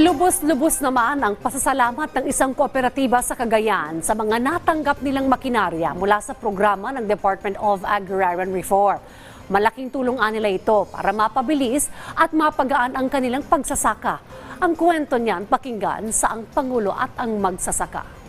Lubos-lubos naman ang pasasalamat ng isang kooperatiba sa Cagayan sa mga natanggap nilang makinarya mula sa programa ng Department of Agrarian Reform. Malaking tulong nila ito para mapabilis at mapagaan ang kanilang pagsasaka. Ang kwento niyan pakinggan sa ang Pangulo at ang magsasaka.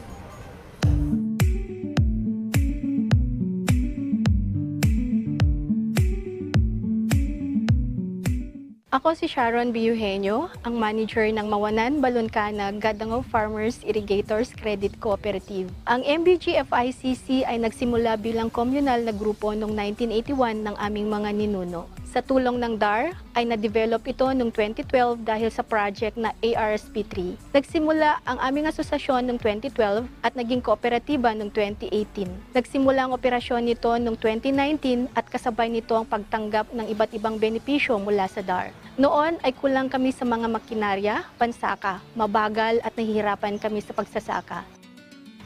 Ako si Sharon B. Eugenio, ang manager ng Mawanan, Baloncana, Gadangaw Farmers Irrigators Credit Cooperative. Ang MBGFICC ay nagsimula bilang komunal na grupo noong 1981 ng aming mga ninuno. Sa tulong ng DAR ay na-develop ito noong 2012 dahil sa project na ARSP3. Nagsimula ang aming asosasyon noong 2012 at naging kooperatiba noong 2018. Nagsimula ang operasyon nito noong 2019 at kasabay nito ang pagtanggap ng iba't ibang benepisyo mula sa DAR. Noon ay kulang kami sa mga makinarya, pansaka, mabagal at nahihirapan kami sa pagsasaka.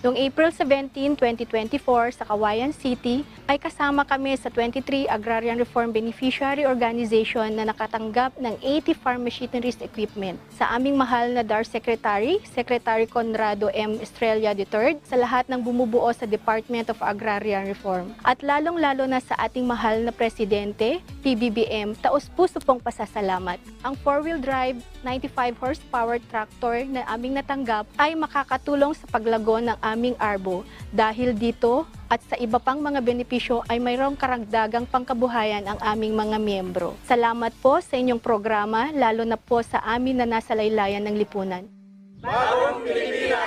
Noong April 17, 2024 sa Kawayan City ay kasama kami sa 23 Agrarian Reform Beneficiary Organization na nakatanggap ng 80 farm machineries equipment. Sa aming mahal na DAR Secretary, Secretary Conrado M. Estrella III, sa lahat ng bumubuo sa Department of Agrarian Reform. At lalong-lalo na sa ating mahal na Presidente, PBBM, taos-puso pong pasasalamat. Ang four-wheel drive 95 horsepower tractor na aming natanggap ay makakatulong sa paglago ng aming arbo dahil dito at sa iba pang mga benepisyo ay mayroong karagdagang pangkabuhayan ang aming mga miyembro. Salamat po sa inyong programa, lalo na po sa amin na nasa laylayan ng lipunan. Bagong Pilipinas,